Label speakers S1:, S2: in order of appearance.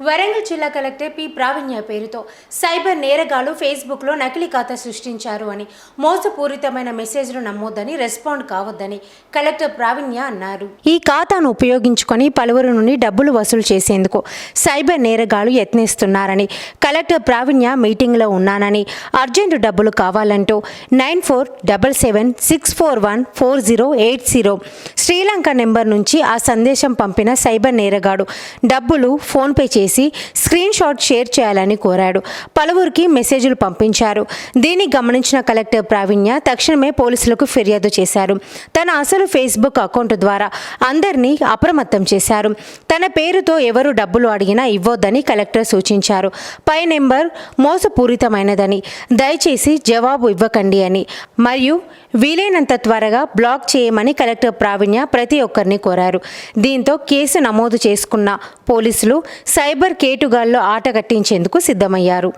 S1: వరంగల్ జిల్లా collector P ప్రావీణ్య పేరుతో cyber నేరగాళ్ళు ఫేస్బుక్లో నకిలీ ఖాతా సృష్టించారు అని మోసపూరితమైన మెసేజ్లు నమ్మొద్దని రెస్పాండ్ కావద్దని కలెక్టర్ ప్రావీణ్య అన్నారు. ఈ ఖాతాను ఉపయోగించుకొని పలువురు నుండి డబ్బులు వసూలు చేసేందుకు సైబర్ నేరగాళ్ళు యత్నిస్తున్నారని కలెక్టర్ ప్రావీణ్య మీటింగ్లో ఉన్నానని అర్జెంటు డబ్బులు కావాలంటూ nine four double seven six four one four zero eight zero Sri Lanka number నుంచి ఆ సందేశం పంపిన సైబర్ నేరగాడు డబ్బులు ఫోన్పే చేసి స్క్రీన్ షాట్ షేర్ చేయాలని కోరాడు. పలువురికి మెసేజ్లు పంపించారు. దీన్ని గమనించిన కలెక్టర్ ప్రావీణ్య తక్షణమే పోలీసులకు ఫిర్యాదు చేశారు. తన అసలు ఫేస్బుక్ అకౌంట్ ద్వారా అందరినీ అప్రమత్తం చేశారు. తన పేరుతో ఎవరు డబ్బులు అడిగినా ఇవ్వొద్దని కలెక్టర్ సూచించారు. పై నెంబర్ మోసపూరితమైనదని దయచేసి జవాబు ఇవ్వకండి అని మరియు వీలైనంత త్వరగా బ్లాక్ చేయమని కలెక్టర్ ప్రావీణ్య ప్రతి ఒక్కరిని కోరారు. దీంతో కేసు నమోదు చేసుకున్న పోలీసులు సైబర్ కేటుగాల్లో ఆట కట్టించేందుకు సిద్ధమయ్యారు.